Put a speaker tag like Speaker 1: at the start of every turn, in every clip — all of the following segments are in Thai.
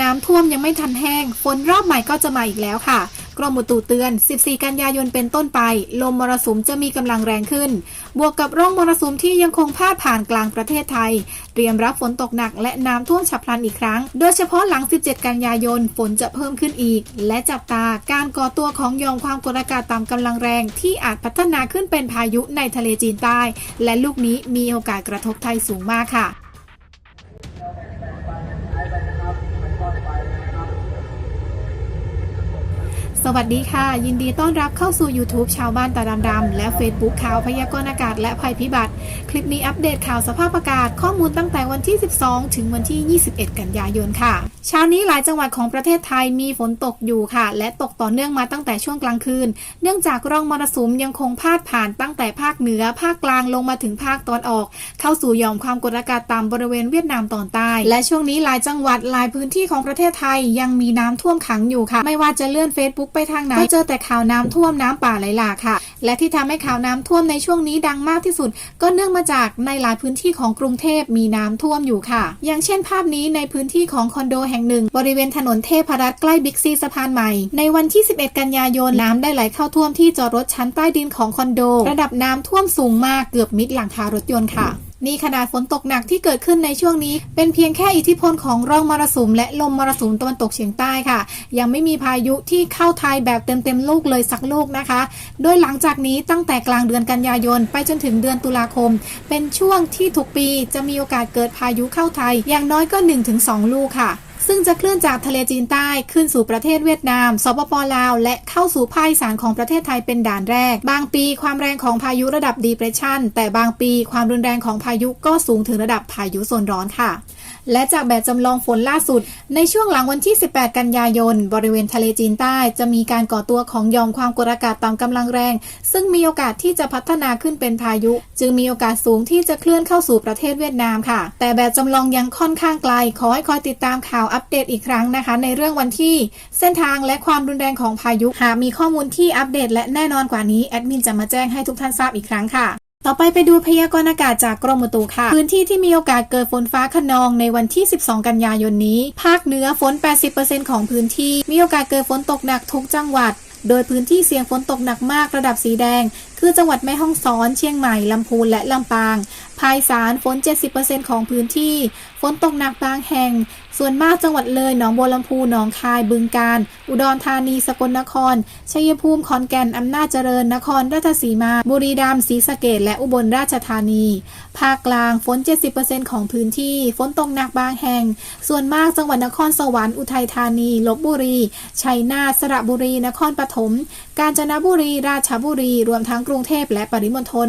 Speaker 1: น้ำท่วมยังไม่ทันแห้ง ฝนรอบใหม่ก็จะมาอีกแล้วค่ะ กรมอุตุเตือน 14 กันยายนเป็นต้นไป ลมมรสุมจะมีกำลังแรงขึ้น บวกกับร่องมรสุมที่ยังคงพาดผ่านกลางประเทศไทย เตรียมรับฝนตกหนักและน้ำท่วมฉับพลันอีกครั้ง โดยเฉพาะหลัง 17 กันยายน ฝนจะเพิ่มขึ้นอีก และจับตาการก่อตัวของยอมความกดอากาศต่ำกำลังแรง ที่อาจพัฒนาขึ้นเป็นพายุในทะเลจีนใต้ และลูกนี้มีโอกาสกระทบไทยสูงมากค่ะ สวัสดีค่ะ ยินดีต้อนรับเข้าสู่ YouTube ชาวบ้านตาดำๆและ Facebook ข่าวพยากรณ์อากาศและภัยพิบัติ คลิปนี้อัปเดตข่าวสภาพอากาศข้อมูลตั้งแต่วันที่ 12 ถึงวันที่ 21 กันยายนค่ะ เช้านี้หลายจังหวัดของประเทศไทยมีฝนตกอยู่ค่ะ และตกต่อเนื่องมาตั้งแต่ช่วงกลางคืน เนื่องจากร่องมรสุมยังคงพาดผ่านตั้งแต่ภาคเหนือ ภาคกลางลงมาถึงภาคตอนออก เข้าสู่หย่อมความกดอากาศต่ำบริเวณเวียดนามตอนใต้ และช่วงนี้หลายจังหวัดหลายพื้นที่ของประเทศไทยยังมีน้ำท่วมขังอยู่ค่ะ ไม่ว่าจะเลื่อน Facebook ไปทางไหนก็เจอแต่ข่าวน้ำท่วมน้ำป่าไหลหลากค่ะ และที่ทำให้ข่าวน้ำท่วมในช่วงนี้ดังมากที่สุด ก็เนื่องมาจากในหลายพื้นที่ของกรุงเทพมีน้ำท่วมอยู่ค่ะ อย่างเช่นภาพนี้ในพื้นที่ของคอนโดแห่งหนึ่ง บริเวณถนนเทพรัตน์ใกล้บิ๊กซีสะพานใหม่ ในวันที่ 11 กันยายนน้ำได้ไหลเข้าท่วมที่จอดรถชั้นใต้ดินของคอนโด ระดับน้ำท่วมสูงมากเกือบมิดหลังคารถยนต์ค่ะ นี่ขนาดฝนตกหนักที่เกิดขึ้นในช่วงนี้ เป็นเพียงแค่อิทธิพลของร่องมรสุมและลมมรสุมตะวันตกเฉียงใต้ค่ะ ยังไม่มีพายุที่เข้าไทยแบบเต็มๆลูกเลยสักลูกนะคะ โดยหลังจากนี้ตั้งแต่กลางเดือนกันยายน ไปจนถึงเดือนตุลาคม เป็นช่วงที่ทุกปีจะมีโอกาสเกิดพายุเข้าไทย อย่างน้อยก็ 1-2 ลูกค่ะ ซึ่งจะเคลื่อนจากทะเลจีนใต้ขึ้นสู่ประเทศเวียดนาม สปปลาว และเข้าสู่ภาคอีสานของประเทศไทยเป็นด่านแรก บางปีความแรงของพายุระดับดีเพรสชันแต่บางปีความรุนแรงของพายุก็สูงถึงระดับพายุโซนร้อนค่ะ และจากแบบจำลองฝนล่าสุด ในช่วงหลังวันที่ 18 กันยายน บริเวณทะเลจีนใต้ จะมีการก่อตัวของยอมความกดอากาศต่ำกำลังแรง ซึ่งมีโอกาสที่จะพัฒนาขึ้นเป็นพายุ จึงมีโอกาสสูงที่จะเคลื่อนเข้าสู่ประเทศเวียดนามค่ะ แต่แบบจำลองยังค่อนข้างไกล ขอให้คอยติดตามข่าวอัปเดตอีกครั้งนะคะ ในเรื่องวันที่ เส้นทางและความรุนแรงของพายุ หากมีข้อมูลที่อัปเดตและแน่นอนกว่านี้แอดมินจะมาแจ้งให้ทุกท่านทราบอีกครั้งค่ะ ต่อไปไปดูพยากรณ์อากาศจากกรมอุตุค่ะ พื้นที่ที่มีโอกาสเกิดฝนฟ้าขนองในวันที่ 12 กันยายนนี้ ภาคเหนือฝน 80%ของพื้นที่ มีโอกาสเกิดฝนตกหนักทุกจังหวัด โดยพื้นที่เสี่ยงฝนตกหนักมากระดับสีแดง คือจังหวัดแม่ฮ่องสอน เชียงใหม่ ลำพูน และลำปาง ภายสารฝน 70%ของพื้นที่ ฝนตกหนักบางแห่ง ส่วนมากจังหวัดเลย หนองบัวลำพูหนองคาย บึงกาฬ อุดรธานี สกลนคร ชัยภูมิ ขอนแก่น อำนาจเจริญ นครราชสีมา บุรีรัมย์ ศรีสะเกษและอุบลราชธานี ภาคกลาง ฝน 70%ของพื้นที่ ฝนตกหนักบางแห่ง ส่วนมากจังหวัดนครสวรรค์ อุทัยธานี ลบบุรี ชัยนาท สระบุรี นครปฐม กาญจนบุรี ราชบุรี รวมทั้งกรุรุงเทพและปริมณฑล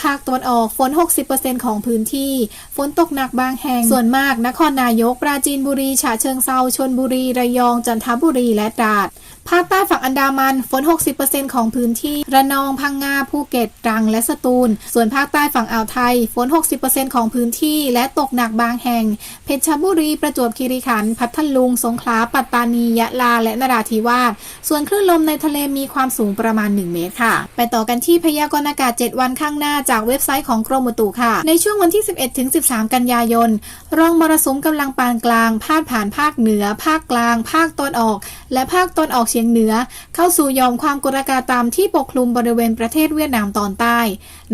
Speaker 1: ภาคตะวันออกฝน 60%ของพื้นที่ ฝนตกหนักบางแห่ง ส่วนมาก นครนายก ปราจีนบุรี ฉะเชิงเซา ชนบุรี ระยอง จันทบุรี และตราด ภาคใต้ฝั่งอันดามัน ฝน 60%ของพื้นที่ ระนอง พังงา ภูเก็ต ตรัง และสตูล ส่วนภาคใต้ฝั่งอ่าวไทย ฝน 60%ของพื้นที่ และตกหนักบางแห่ง เพชรบุรี ประจวบคีรีขันธ์ พัทลุง สงขลา ปัตตานี ยะลา และนราธิวาส ส่วนคลื่นลมในทะเลมีความสูงประมาณ 1 เมตรค่ะ ไปต่อกันที่พยากรณ์อากาศ 7 วันข้างหน้าจากเว็บไซต์ของกรมอุตุค่ะ ในช่วงวันที่ 11ถึง13 กันยายน ร่องมรสุมกำลังปานกลาง พาดผ่านภาคเหนือ ภาคกลาง ภาคตอนออก และภาคตอนออกเฉียงเหนือ เข้าสู่ยอมความกดอากาศต่ำที่ปกคลุมบริเวณประเทศเวียดนามตอนใต้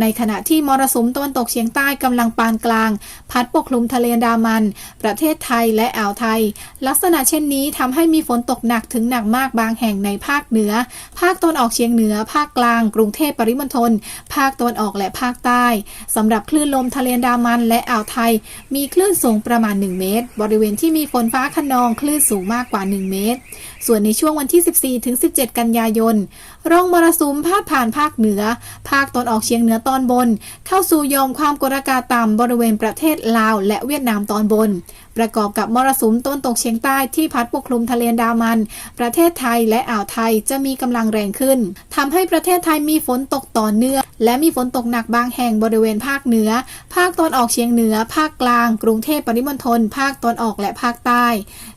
Speaker 1: ในขณะที่มรสุมตะวันตกเฉียงใต้กำลังปานกลาง พัดปกคลุมทะเลดามัน ประเทศไทยและอ่าวไทย ลักษณะเช่นนี้ทำให้มีฝนตกหนักถึงหนักมากบางแห่งในภาคเหนือ ภาคตะวันออกเฉียงเหนือ ภาคกลาง กรุงเทพปริมณฑลภาคตะวันออกและภาคใต้สำหรับคลื่นลมทะเลดามันและอ่าวไทย มีคลื่นสูงประมาณ 1 เมตร บริเวณที่มีฝนฟ้าขนองคลื่นสูงมากกว่า 1 เมตร ส่วนในช่วงวันที่ 14 ถึง 17 กันยายนร่องมรสุมพาดผ่านภาคเหนือ ภาคตอนออกเฉียงเหนือตอนบน เข้าสู่ยอมความกดอากาศต่ำบริเวณประเทศลาว และเวียดนามตอนบน ประกอบกับมรสุมต้นตกเฉียงใต้ที่พัดปกคลุมทะเลดามัน ประเทศไทยและอ่าวไทยจะมีกำลังแรงขึ้นทำให้ประเทศไทยมีฝนตกต่อเนื่อง และมีฝนตกหนักบางแห่งบริเวณภาคเหนือ ภาคตอนออกเฉียงเหนือ ภาคกลาง กรุงเทพปริมณฑลภาคตอนออกและภาคใต้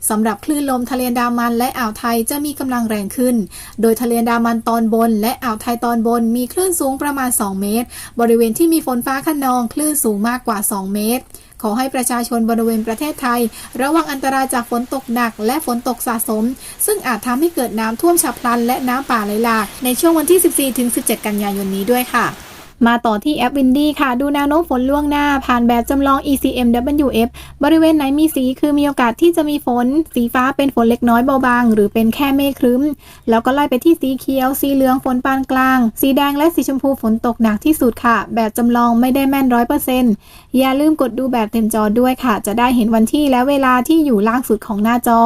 Speaker 1: สำหรับคลื่นลมทะเลดามันและอ่าวไทยจะมีกำลังแรงขึ้น โดยทะเลดามันตอนบน และอ่าวไทยตอนบน มีคลื่นสูงประมาณ 2 เมตร บริเวณที่มีฝนฟ้าคะนองคลื่นสูงมากกว่า 2 เมตร ขอให้ประชาชนบริเวณประเทศไทย ระวังอันตรายจากฝนตกหนัก และฝนตกสะสม ซึ่งอาจทำให้เกิดน้ำท่วมฉับพลัน และน้ำป่าไหลหลากในช่วงวันที่ 14-17 กันยายนนี้ด้วยค่ะ มาต่อที่แอปวินดี้ค่ะ ดูแนวโน้มฝนล่วงหน้า ผ่านแบบจำลอง ECMWF บริเวณไหนมีสีคือมีโอกาสที่จะมีฝน สีฟ้าเป็นฝนเล็กน้อยเบาบาง หรือเป็นแค่เมฆครึ้ม แล้วก็ไล่ไปที่สีเขียว สีเหลืองฝนปานกลาง สีแดงและสีชมพูฝนตกหนักที่สุดค่ะ แบบจำลองไม่ได้แม่นร้อยเปอร์เซ็นต์อย่าลืมกดดูแบบเต็มจอด้วยค่ะ จะได้เห็นวันที่และเวลาที่อยู่ล่างสุดของหน้าจอ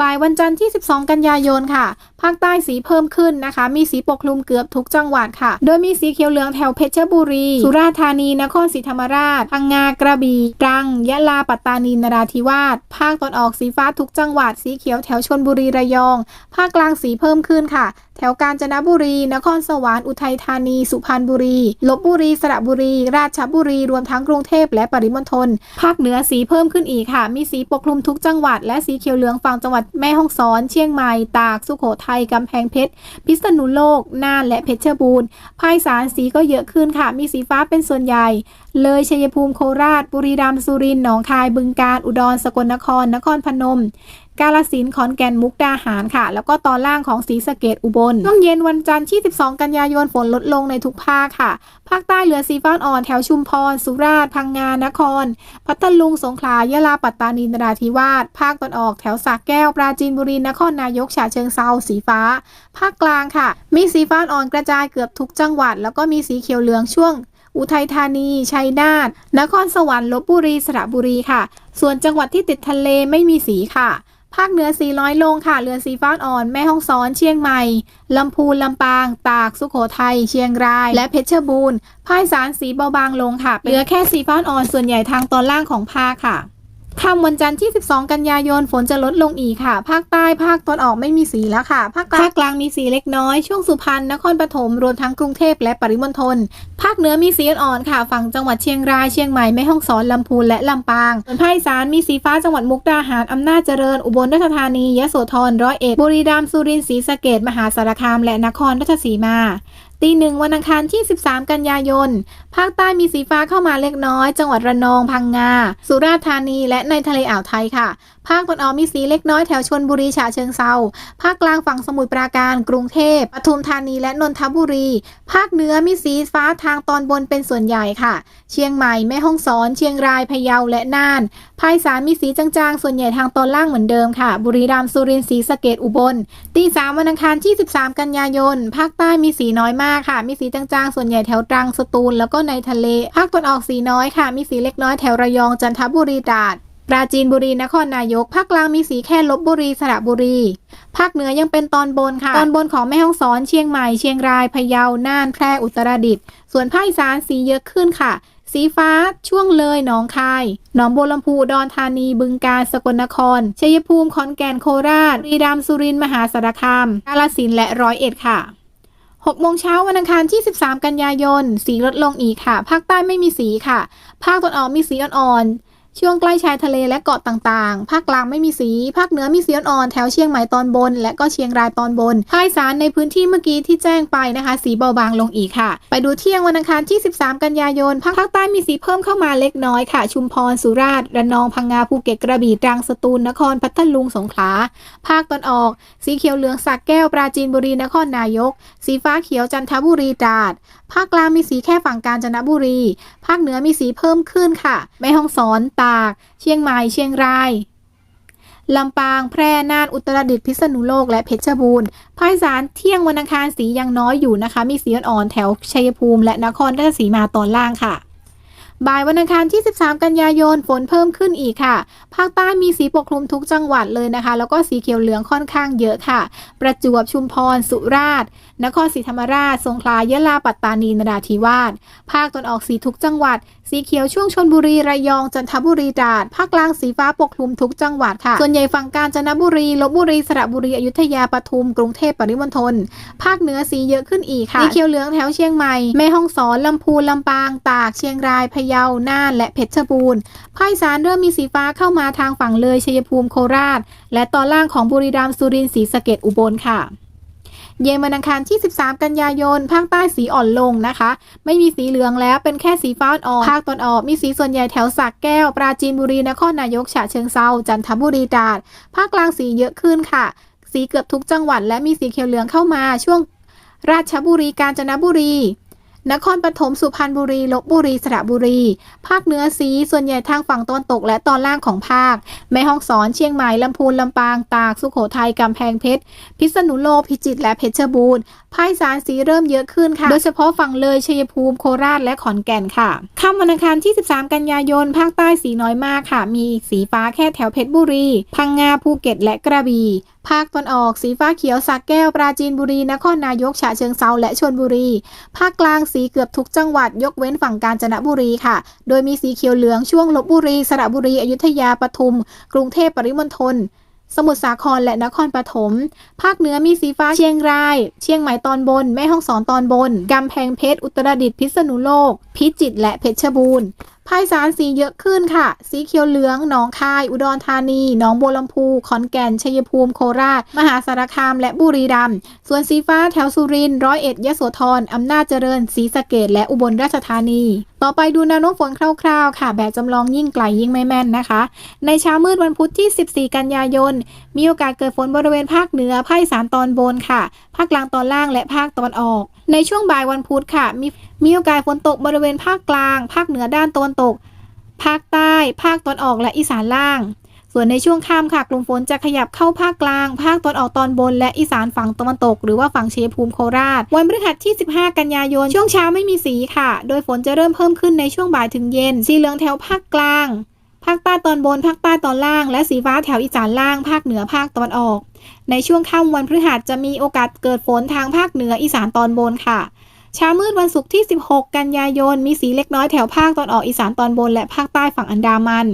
Speaker 1: บ่ายวันจันทร์ที่ 12 กันยายนค่ะภาคใต้สีเพิ่มขึ้นนะคะ มีสีปกคลุมเกือบทุกจังหวัดค่ะ โดยมีสีเขียวเหลืองแถวเพชรบุรี สุราษฎร์ธานี นครศรีธรรมราช พังงากระบี่ตรัง ยะลา ปัตตานี นราธิวาส ภาคตอนออกสีฟ้าทุกจังหวัด สีเขียวแถวชนบุรีระยอง ภาคกลางสีเพิ่มขึ้นค่ะ แถวกาญจนบุรี นครสวรรค์ อุทัยธานี สุพรรณบุรี ลบบุรี สระบุรี ราชบุรี รวมทั้งกรุงเทพและปริมณฑล ภาคเหนือสีเพิ่มขึ้นอีกค่ะ มีสีปกคลุมทุกจังหวัด และสีเขียวเหลืองฝั่งจังหวัดแม่ฮ่องสอน เชียงใหม่ ตาก สุโขทัยทยกำแพงเพชร พิษณุโลก น่าน และเพชรบูรณ์ ภาคสารสีก็เยอะขึ้นค่ะ มีสีฟ้าเป็นส่วนใหญ่ เลยชัยภูมิโคราช บุรีรัมย์สุรินทร์หนองคายบึงกาฬอุดรสกลนครนครพนม กาลสินขอนแก่นมุกดาหารค่ะ แล้วก็ตอนล่างของศรีสะเกดอุบลช่วงเย็นวันจันทร์ที่ 12 กันยายนฝนลดลงในทุกภาคค่ะ ภาคใต้เหลือสีฟ้าอ่อนแถวชุมพร สุราษฎร์พังงานคร พัทลุงสงขลายะลาปัตตานีนราธิวาสภาคตอนออกแถวสระแก้ว ปราจีนบุรีนครนายกฉะเชิงเซาสีฟ้า ภาคกลางค่ะ มีสีฟ้าอ่อนกระจายเกือบทุกจังหวัด แล้วก็มีสีเขียวเหลืองช่วงอุทัยธานี ชัยนาทนครสวรรค์ลบบุรีสระบุรีค่ะ ส่วนจังหวัดที่ติดทะเลไม่มีสีค่ะ ภาคเหนือสีน้อยลงค่ะเรือสีฟ้าอ่อนแม่ฮ่องสอนเชียงใหม่ลำพูนลำปาง ตาก สุโขทัยเชียงราย และเพชรบูรณ์ภาคสานสีเบาบางลงค่ะเหลือแค่สีฟ้าอ่อนส่วนใหญ่ทางตอนล่างของภาคค่ะ ค่ำวันจันทร์ที่ 12 กันยายนฝนจะลดลงอีกค่ะ ภาคใต้ภาคตอนออกไม่มีสีแล้วค่ะ ภาคกลางกลางมีสีเล็กน้อย ช่วงสุพรรณนครปฐมรวมทั้งกรุงเทพและปริมณฑลภาคเหนือมีสีอ่อนๆค่ะ ฝั่งจังหวัดเชียงรายเชียงใหม่แม่ฮ่องสอนลำพูนและลำปางส่วนภาคอีสานมีสีฟ้าจังหวัดมุกดาหารอำนาจเจริญอุบลราชธานียโสธรร้อยเอ็ดบุรีรัมย์สุรินทร์ศรีสะเกษมหาสารคามและนครราชสีมา ตีหนึ่งวันอังคารที่ 13 กันยายน ภาคใต้มีสีฟ้าเข้ามาเล็กน้อย จังหวัดระนอง พังงา สุราษฎร์ธานี และในทะเลอ่าวไทยค่ะ ภาคตะวันออกมีสีเล็กน้อยแถวชนบุรีฉะเชิงเซา ภาคกลางฝั่งสมุทรปราการ กรุงเทพปทุมธานี และนนทบุรี ภาคเหนือมีสีฟ้าทางตอนบนเป็นส่วนใหญ่ค่ะ เชียงใหม่ แม่ฮ่องสอน เชียงราย พะเยา และน่าน ภาคอีสานมีสีจางๆ ส่วนใหญ่ทางตอนล่างเหมือนเดิมค่ะ บุรีรัมย์ สุรินทร์ ศรีสะเกดอุบล ตีสามวันอังคารที่ 13 กันยายน ภาคใต้มีสีน้อยมากค่ะมีสีจางๆ ส่วนใหญ่แถวตรังสตูลแล้วก็ในทะเลภาคตะวันออกสีน้อยค่ะ มีสีเล็กน้อยแถวระยองจันทบุรีตราดปราจีนบุรีนครนายกภาคกลางมีสีแค่ลบบุรีสระบุรี ภาคเหนือยังเป็นตอนบนค่ะ ตอนบนของแม่ฮ่องสอนเชียงใหม่เชียงรายพะเยาน่านแพร่อุตรดิตถ์ส่วนภาคอีสานสีเยอะขึ้นค่ะ สีฟ้าช่วงเลยหนองคายหนองบัวลำพูดอนธานี บึงกาฬสกลนครชัยภูมิขอนแก่นโคราชรีรัมย์สุรินทร์มหาสารคามกาฬสินธุ์และร้อยเอ็ดค่ะ 6โมงเช้าวันอังคารที่ 13 กันยายน สีลดลงอีกค่ะ ภาคใต้ไม่มีสีค่ะ ภาคตะวันออกมีสีอ่อนๆ ช่วงใกล้ชายทะเลและเกาะต่างๆ ภาคกลางไม่มีสี ภาคเหนือมีสีอ่อนแถวเชียงใหม่ตอนบน และก็เชียงรายตอนบน ภาคอีสานในพื้นที่เมื่อกี้ที่แจ้งไปนะคะ สีเบาบางลงอีกค่ะ ไปดูเที่ยงวันอังคารที่ 13 กันยายน ภาคภาคใต้มีสีเพิ่มเข้ามาเล็กน้อยค่ะ ชุมพร สุราษฎร์ ระนอง พังงา ภูเก็ต กระบี่ ตรัง สตูล นคร พัทลุง สงขลา ภาคตอนออก สีเขียวเหลืองสักแก้ว ปราจีนบุรี นครนายก สีฟ้าเขียว จันทบุรี ตราด ภาคกลางมีสีแค่ฝั่งกาญจนบุรี ภาคเหนือมีสีเพิ่มขึ้นค่ะ แม่ฮ่องสอนตาก เชียงใหม่ เชียงราย ลำปาง แพร่ น่าน อุตรดิตถ์ พิษณุโลก และเพชรบูรณ์ภาคสานเที่ยงวันอังคารสียังน้อยอยู่นะคะ มีสีอ่อนๆแถวชัยภูมิ และนครราชสีมาตอนล่างค่ะบ่ายวันอังคารที่ 13 กันยายน ฝนเพิ่มขึ้นอีกค่ะ ภาคใต้มีสีปกคลุมทุกจังหวัดเลยนะคะ แล้วก็สีเขียวเหลืองค่อนข้างเยอะค่ะ ประจวบ ชุมพร สุราษฎร์ นครศรีธรรมราช สงขลา ยะลา ปัตตานี นราธิวาส ภาคตะวันออกสีทุกจังหวัด สีเขียวช่วงชนบุรีระยองจันทบุรีตราดภาคกลางสีฟ้าปกคลุมทุกจังหวัดค่ะ ส่วนใหญ่ฝั่งกาญจนบุรีลบบุรีสระบุรีอยุธยาปทุม กรุงเทพปริมณฑลภาคเหนือสีเยอะขึ้นอีกค่ะสีเขียวเหลืองแถวเชียงใหม่แม่ฮ่องสอนลำพูนลำปาง ตาก เชียงรายพะเยาน่านและเพชรบูรณ์ภาคอีสานเริ่มมีสีฟ้าเข้ามาทางฝั่งเลยชัยภูมิโคราช และตอนล่างของบุรีรัมย์สุรินทร์ศรีสะเกษอุบลค่ะ เย็นวันอังคารที่ 13 กันยายน ภาคใต้สีอ่อนลงนะคะ ไม่มีสีเหลืองแล้วเป็นแค่สีฟ้าอ่อน ภาคตอนออกมีสีส่วนใหญ่แถวสักแก้ว ปราจีนบุรี นครนายก ฉะเชิงเซา จันทบุรีตราด ภาคกลางสีเยอะขึ้นค่ะ สีเกือบทุกจังหวัดและมีสีเขียวเหลืองเข้ามาช่วงราชบุรี กาญจนบุรี นครปฐมสุพรรณบุรีลบบุรีสระบุรี ภาคเหนือสีส่วนใหญ่ทางฝั่งตะวันตกและตอนล่างของภาค แม่ฮ่องสอนเชียงใหม่ลำพูนลำปางตากสุโขทัยกำแพงเพชร พิษณุโลกพิจิตรและเพชรบูรณ์ภาคอีสานสีเริ่มเยอะขึ้นค่ะ โดยเฉพาะฝั่งเลยชัยภูมิโคราชและขอนแก่นค่ะค่ำวันอังคารที่ 13 กันยายน ภาคใต้สีน้อยมากค่ะ มีสีฟ้าแค่แถวเพชรบุรี พังงาภูเก็ตและกระบี่ ภาคตอนออก สีฟ้าเขียวสักแก้ว ปราจีนบุรี นครนายก ฉะเชิงเซาและชลบุรี ภาคกลางสีเกือบทุกจังหวัด ยกเว้นฝั่งกาญจนบุรีค่ะ โดยมีสีเขียวเหลืองช่วงลบบุรี สระบุรี อยุธยา ปทุม กรุงเทพปริมณฑลสมุทรสาครและนครปฐม ภาคเหนือมีสีฟ้าเชียงราย เชียงใหม่ตอนบน แม่ฮ่องสอนตอนบน กำแพงเพชร อุตรดิตถ์ พิษณุโลก พิจิตร และเพชรบูรณ์ ภาคสานสีเยอะขึ้นค่ะ สีเขียวเหลือง หนองคาย อุดรธานี หนองบัวลำพู ขอนแก่น ชัยภูมิ โคราช มหาสารคาม และบุรีรัมย์ ส่วนสีฟ้าแถวสุรินทร์ร้อยเอ็ดยะโสธรอำนาจเจริญ ศรีสะเกดและอุบลราชธานี ต่อไปดูแนวโน้มฝนคร่าวๆ ค่ะ แบบจำลองยิ่งไกลยิ่งไม่แม่นนะคะ ในเช้ามืดวันพุธที่ 14 กันยายน มีโอกาสเกิดฝนบริเวณภาคเหนือภาคอีสานตอนบนค่ะ ภาคกลางตอนล่างและภาคตะวันออก ในช่วงบ่ายวันพุธค่ะ มีมีโอกาสฝนตกบริเวณภาคกลาง ภาคเหนือด้านตะวันตก ภาคใต้ ภาคตอนออกและอีสานล่าง ส่วนในช่วงค่ำค่ะกลุ่มฝนจะขยับเข้าภาคกลาง ภาคตอนออกตอนบน และอีสานฝั่งตะวันตก หรือว่าฝั่งเชัยภูมิโคราช วันพฤหัสที่ 15 กันยายน ช่วงเช้าไม่มีสีค่ะ โดยฝนจะเริ่มเพิ่มขึ้นในช่วงบ่ายถึงเย็น สีเหลืองแถวภาคกลางภาคใต้ตอนบน ภาคใต้ตอนล่าง และสีฟ้าแถวอีสานล่าง ภาคเหนือ ภาคตะวันออก ในช่วงค่ำวันพฤหัสจะมีโอกาสเกิดฝนทางภาคเหนืออีสานตอนบนค่ะ เช้ามืดวันศุกร์ที่ 16 กันยายน มีสีเล็กน้อยแถวภาคตอนออกอีสานตอนบน และภาคใต้ฝั่งอันดามัน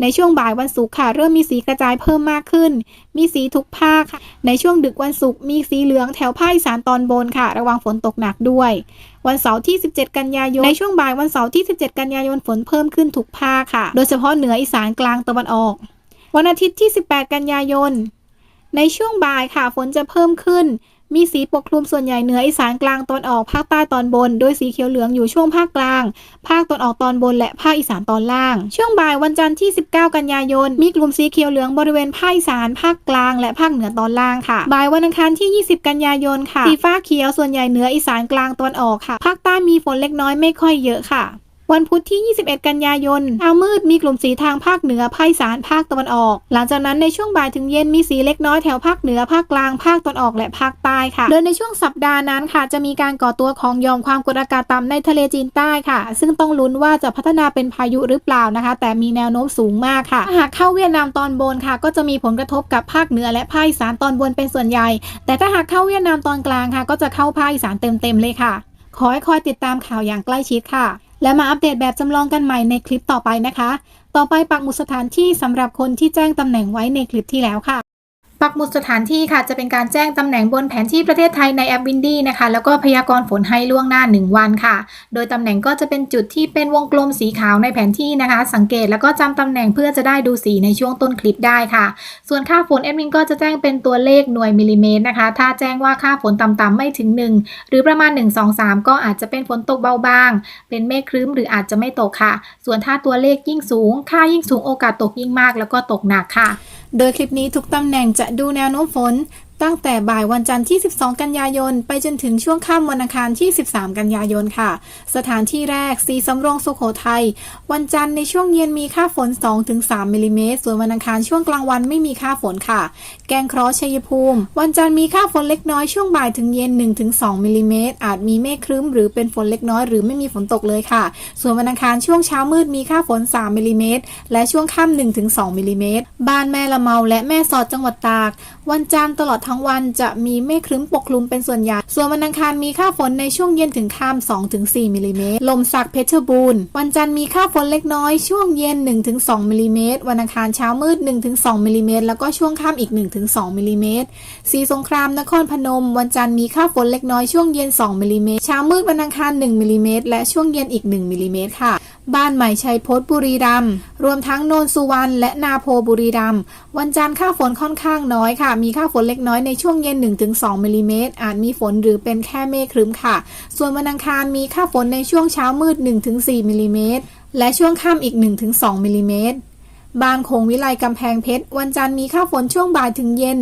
Speaker 1: ในช่วงบ่ายวันศุกร์ค่ะ เริ่มมีสีกระจายเพิ่มมากขึ้น มีสีทุกภาคค่ะในช่วงดึกวันศุกร์มีสีเหลืองแถวภาคอีสานตอนบนค่ะ ระวังฝนตกหนักด้วย วันเสาร์ที่ 17 กันยายน ในช่วงบ่ายวันเสาร์ที่ 17 กันยายนฝนเพิ่มขึ้นทุกภาคค่ะ โดยเฉพาะเหนืออีสานกลางตะวันออก วันอาทิตย์ที่ 18 กันยายน ในช่วงบ่ายค่ะฝนจะเพิ่มขึ้น มีสีปกคลุมส่วนใหญ่เหนืออีสานกลางตอนออกภาคใต้ตอนบน โดยสีเขียวเหลืองอยู่ช่วงภาคกลาง ภาคตอนออกตอนบนและภาคอีสานตอนล่าง ช่วงบ่ายวันจันทร์ที่ 19 กันยายน มีกลุ่มสีเขียวเหลืองบริเวณภาคอีสานภาคกลาง และภาคเหนือตอนล่างค่ะ บ่ายวันอังคารที่ 20 กันยายนค่ะ สีฟ้าเขียวส่วนใหญ่เหนืออีสานกลางตอนออกค่ะ ภาคใต้มีฝนเล็กน้อยไม่ค่อยเยอะค่ะ วันพุธที่ 21 กันยายนเช้ามืดมีกลุ่มสีทางภาคเหนือภาคอีสานภาคตะวันออก หลังจากนั้นในช่วงบ่ายถึงเย็นมีสีเล็กน้อยแถวภาคเหนือภาคกลางภาคตะวันออกและภาคใต้ค่ะ โดยในช่วงสัปดาห์นั้นค่ะ จะมีการก่อตัวของหย่อมความกดอากาศต่ำในทะเลจีนใต้ค่ะ ซึ่งต้องลุ้นว่าจะพัฒนาเป็นพายุหรือเปล่านะคะ แต่มีแนวโน้มสูงมากค่ะถ้าหากเข้าเวียดนามตอนบนค่ะ ก็จะมีผลกระทบกับภาคเหนือและภาคอีสานตอนบนเป็นส่วนใหญ่ แต่ถ้าหากเข้าเวียดนามตอนกลางค่ะ ก็จะเข้าภาคอีสานเต็มๆเลยค่ะ ขอให้คอยติดตามข่าวอย่างใกล้ชิดค่ะ และมาอัปเดตแบบจำลองกันใหม่ในคลิปต่อไปนะคะ ต่อไปปักหมุดสถานที่สำหรับคนที่แจ้งตำแหน่งไว้ในคลิปที่แล้วค่ะ ปักหมุดสถานที่ค่ะจะเป็นการแจ้งตำแหน่งบนแผนที่ประเทศไทยในแอปวินดี้นะคะ แล้วก็พยากรณ์ฝนให้ล่วงหน้า 1 วันค่ะ โดยตำแหน่งก็จะเป็นจุดที่เป็นวงกลมสีขาวในแผนที่นะคะ สังเกตแล้วก็จำตำแหน่งเพื่อจะได้ดูสีในช่วงต้นคลิปได้ค่ะ ส่วนค่าฝนแอดมินก็จะแจ้งเป็นตัวเลขหน่วยมิลลิเมตรนะคะ ถ้าแจ้งว่าค่าฝนต่ำๆไม่ถึง 1 หรือประมาณ 1 2 3 ก็อาจจะเป็นฝนตกเบาบาง เป็นเมฆครึ้มหรืออาจจะไม่ตกค่ะ ส่วนถ้าตัวเลขยิ่งสูง ค่ายิ่งสูงโอกาสตกยิ่งมาก แล้วก็ตกหนักค่ะ โดยคลิปนี้ทุกตำแหน่งจะดูแนวโน้มฝน ตั้งแต่บ่ายวันจันทร์ที่ 12 กันยายน ไปจนถึงช่วงค่ำวันอังคารที่ 13 กันยายนค่ะ สถานที่แรกสีสำโรงสุโขทัย วันจันทร์ในช่วงเย็นมีค่าฝน 2-3มิลลิเมตร ส่วนวันอังคารช่วงกลางวันไม่มีค่าฝนค่ะ แกงเคราะห์ชัยภูมิ วันจันทร์มีค่าฝนเล็กน้อยช่วงบ่ายถึงเย็น 1-2มิลลิเมตร อาจมีเมฆครึ้มหรือเป็นฝนเล็กน้อยหรือไม่มีฝนตกเลยค่ะ ส่วนวันอังคารช่วงเช้ามืดมีค่าฝน 3มิลลิเมตร และช่วงค่ำ1-2มิลลิเมตร บ้านแม่ละเมาและแม่สอดจังหวัดตาก วันจันทร์ตลอดทั้งวันจะมีเมฆครึ้มปกคลุมเป็นส่วนใหญ่ ส่วนวันอังคารมีค่าฝนในช่วงเย็นถึงค่ำ2-4มิลลิเมตร ลมสักเพชรบูรณ์ วันจันทร์มีค่าฝนเล็กน้อยช่วงเย็น 1-2มิลลิเมตร วันอังคารเช้ามืด 1-2มิลลิเมตร แล้วก็ช่วงค่ำอีก 1-2มิลลิเมตร สีสงครามนครพนม วันจันทร์มีค่าฝนเล็กน้อยช่วงเย็น 2มิลลิเมตร เช้ามืดวันอังคาร 1มิลลิเมตร และช่วงเย็นอีก 1มิลลิเมตรค่ะ บ้านใหม่ชัยพจน์บุรีรัมย์รวมทั้งโนนสุวรรณและนาโพบุรีรัมย์วันจันทร์ค่าฝนค่อนข้างน้อยค่ะ มีค่าฝนเล็กน้อยในช่วงเย็น 1-2มิลลิเมตรอาจมีฝนหรือเป็นแค่เมฆครึ้มค่ะ ส่วนวันอังคารมีค่าฝนในช่วงเช้ามืด 1-4มิลลิเมตรและช่วงค่ำอีก 1-2มิลลิเมตรบ้านคงวิไลกำแพงเพชร วันจันทร์มีค่าฝนช่วงบ่ายถึงเย็น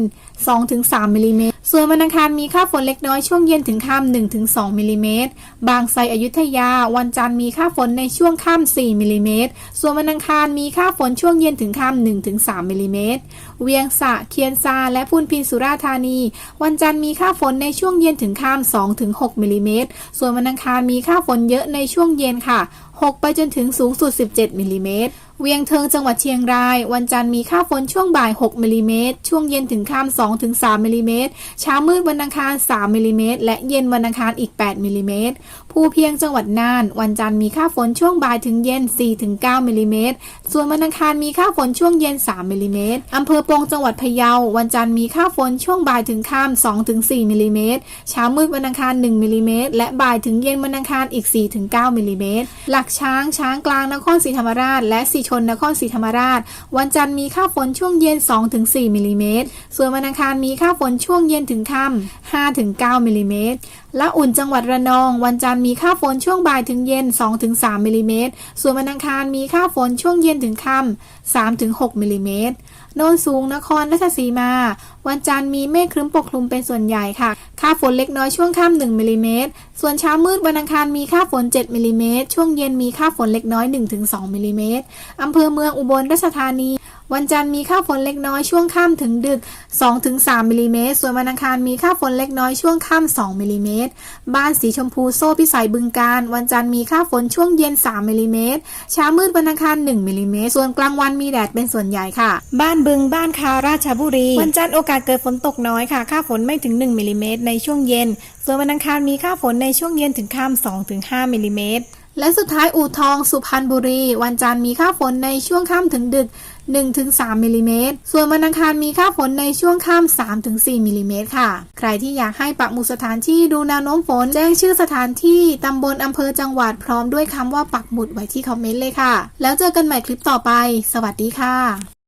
Speaker 1: 2-3มิลลิเมตร ส่วนวันอังคารมีค่าฝนเล็กน้อยช่วงเย็นถึงค่ำ1-2มิลลิเมตร บางไทรอยุธยา วันจันทร์มีค่าฝนในช่วงค่ำ4มิลลิเมตร ส่วนวันอังคารมีค่าฝนช่วงเย็นถึงค่ำ1-3มิลลิเมตร เวียงสะ เคียนซา และพุนพินสุราธานี วันจันทร์มีค่าฝนในช่วงเย็นถึงค่ำ2-6มิลลิเมตร ส่วนวันอังคารมีค่าฝนเยอะในช่วงเย็นค่ะ 6 ไปจนถึงสูงสุด 17มิลลิเมตร เวียงเทิงจังหวัดเชียงราย วันจันทร์มีค่าฝนช่วงบ่าย 6มิลลิเมตรช่วงเย็นถึงค่ำ2ถึง3มิลลิเมตรเช้ามืดวันอังคาร 3มิลลิเมตรและเย็นวันอังคารอีก 8มิลลิเมตร ภูเพียงจังหวัดน่าน วันจันทร์มีค่าฝนช่วงบ่ายถึงเย็น 4-9มิลลิเมตร ส่วนวันอังคารมีค่าฝนช่วงเย็น 3มิลลิเมตรอำเภอปงจังหวัดพะเยา วันจันทร์มีค่าฝนช่วงบ่ายถึงค่ำ2-4มิลลิเมตร เช้ามืดวันอังคาร 1มิลลิเมตร และบ่ายถึงเย็นวันอังคารอีก 4-9มิลลิเมตร หลักช้าง ช้างกลางนครศรีธรรมราช และสีชนนครศรีธรรมราช วันจันทร์มีค่าฝนช่วงเย็น 2-4มิลลิเมตร ส่วนวันอังคารมีค่าฝนช่วงเย็นถึงค่ำ5-9มิลลิเมตร ละอุ่นจังหวัดระนอง วันจันทร์มีค่าฝนช่วงบ่ายถึงเย็น 2-3มิลลิเมตร ส่วนวันอังคารมีค่าฝนช่วงเย็นถึงค่ำ3-6มิลลิเมตรโนนสูงนครราชสีมา วันจันทร์มีเมฆครึ้มปกคลุมเป็นส่วนใหญ่ค่ะ ค่าฝนเล็กน้อยช่วงค่ำ1มิลลิเมตร ส่วนเช้ามืดวันอังคารมีค่าฝน 7มิลลิเมตร ช่วงเย็นมีค่าฝนเล็กน้อย 1-2มิลลิเมตรอำเภอเมืองอุบลราชธานี วันจันทร์มีค่าฝนเล็กน้อยช่วงค่ำถึงดึก 2-3มิลลิเมตร ส่วนวันอังคารมีค่าฝนเล็กน้อยช่วงค่ำ2มิลลิเมตร บ้านสีชมพูโซ่พิสัยบึงการ วันจันทร์มีค่าฝนช่วงเย็น 3มิลลิเมตร เช้ามืดวันอังคาร1มิลลิเมตร ส่วนกลางวันมีแดดเป็นส่วนใหญ่ค่ะ บ้านบึงบ้านคาราชบุรี วันจันทร์โอกาสเกิดฝนตกน้อยค่ะ ค่าฝนไม่ถึง 1มิลลิเมตรในช่วงเย็น ส่วนวันอังคารมีค่าฝนในช่วงเย็นถึงค่ำ2-5มิลลิเมตรและสุดท้ายอู่ทองสุพรรณบุรี วันจันทร์มีค่าฝนในช่วงค่ำถึงดึก 1-3มิลลิเมตรส่วนวันอังคารมีค่าฝนในช่วงค่ำ3-4มิลลิเมตรค่ะ ใครที่อยากให้ปักหมุดสถานที่ดูแนวโน้มฝนแจ้งชื่อสถานที่ตำบลอำเภอจังหวัดพร้อมด้วยคำว่าปักหมุดไว้ที่คอมเมนต์เลยค่ะ แล้วเจอกันใหม่คลิปต่อไป สวัสดีค่ะ